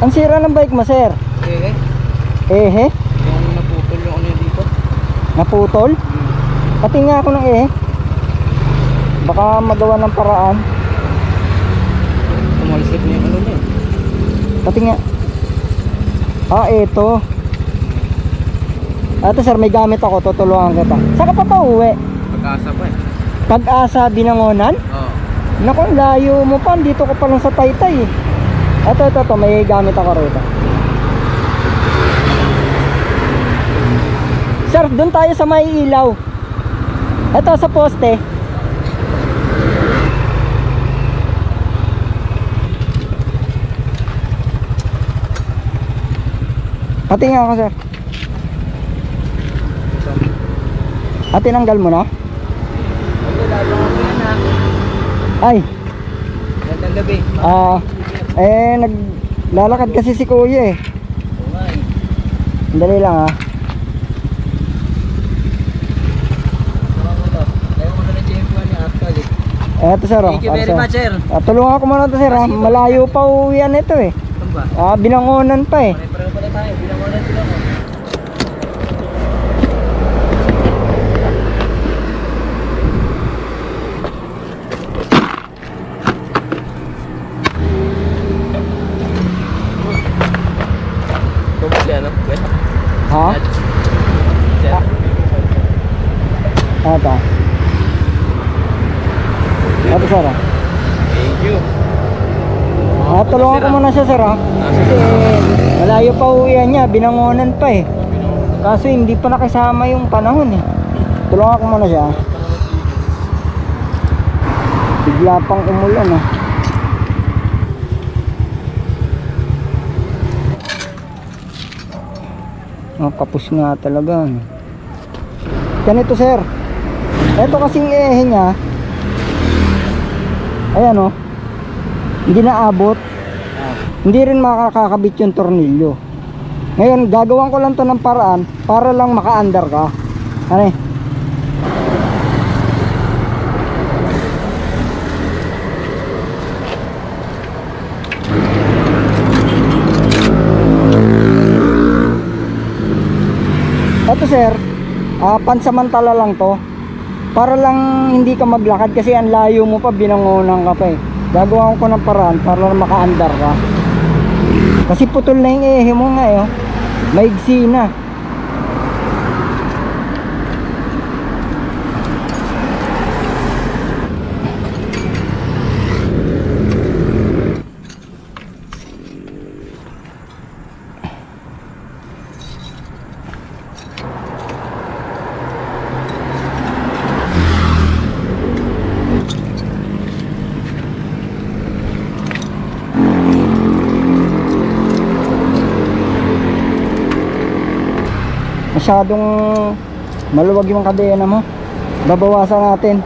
Ang sira ng bike mo, sir? Eh, eh. Yung naputol yung ano dito. Naputol? Hmm. Pati nga ako ng ehe. Baka magawa ng paraan. Tumalsik na yung ano niya. Pati nga. Ah, eto. Ito sir, may gamit ako. Tutulungan kita. Saan ka pa pa uwi? Pag-asa pa eh. Pag-asa binangonan? Oo. Naku, ang layo mo pa. Dito ko pa lang sa Taytay eh. Ito, ito, ito. May gamit ako rito. Sir, doon tayo sa may ilaw. Ito sa poste. Pati nga ako, sir. At tinanggal mo na? Ay, Gandang gabi. Ah, eh naglalakad kasi si Kuya eh. Dali lang ah. Tulungan mo to. Ayaw mo na ng GM1 ni Aptal eh. Eto sir oh. Thank you very much sir. Ah, tulungan ko muna to sir ah. Malayo pa uwian ito eh. Ba? Ah, binangonan pa eh. Pare-pareho pala tayo. Bilang mo na sila mo. Tumuli ano? Well, Ha? yeah. Eto. Eto sir. Thank you. Ah, tulungan ko muna siya sir ah. Kasi malayo pa uwian niya. Binangonan pa eh. Kaso hindi pa nakasama yung panahon eh. Tulungan ko muna siya. Bigla pang umulan ah. Oh, kapos nga talaga. Ganito sir. Ito kasing ehe niya. Ayan oh. Hindi naabot. Hindi rin makakakabit yung tornilyo. Ngayon, gagawan ko lang to ng paraan para lang maka-under ka. Ano eh? Sir, ah, pansamantala lang to. Para lang hindi ka maglakad kasi ang layo mo pa, binangonan ka pa eh. Gagawa ko ng paraan para maka-andar ka. Kasi putol na yung ehe mo nga eh. oh. Maigsi na. Masyadong maluwag yung kadena mo. Babawasan natin.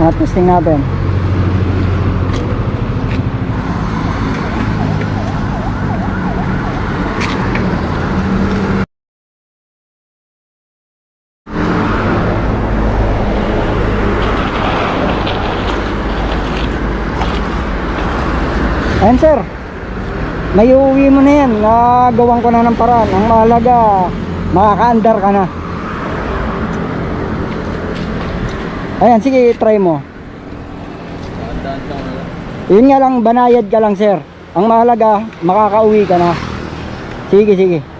Ah, testing natin. Ayan sir, may uuwi mo na yan. Nagawan ko na ng paraan. Ang mahalaga, makaka-andar ka na. Ayan, sige, try mo. Yun nga lang, banayad ka lang, sir. Ang mahalaga, makakauwi ka na. Sige, sige.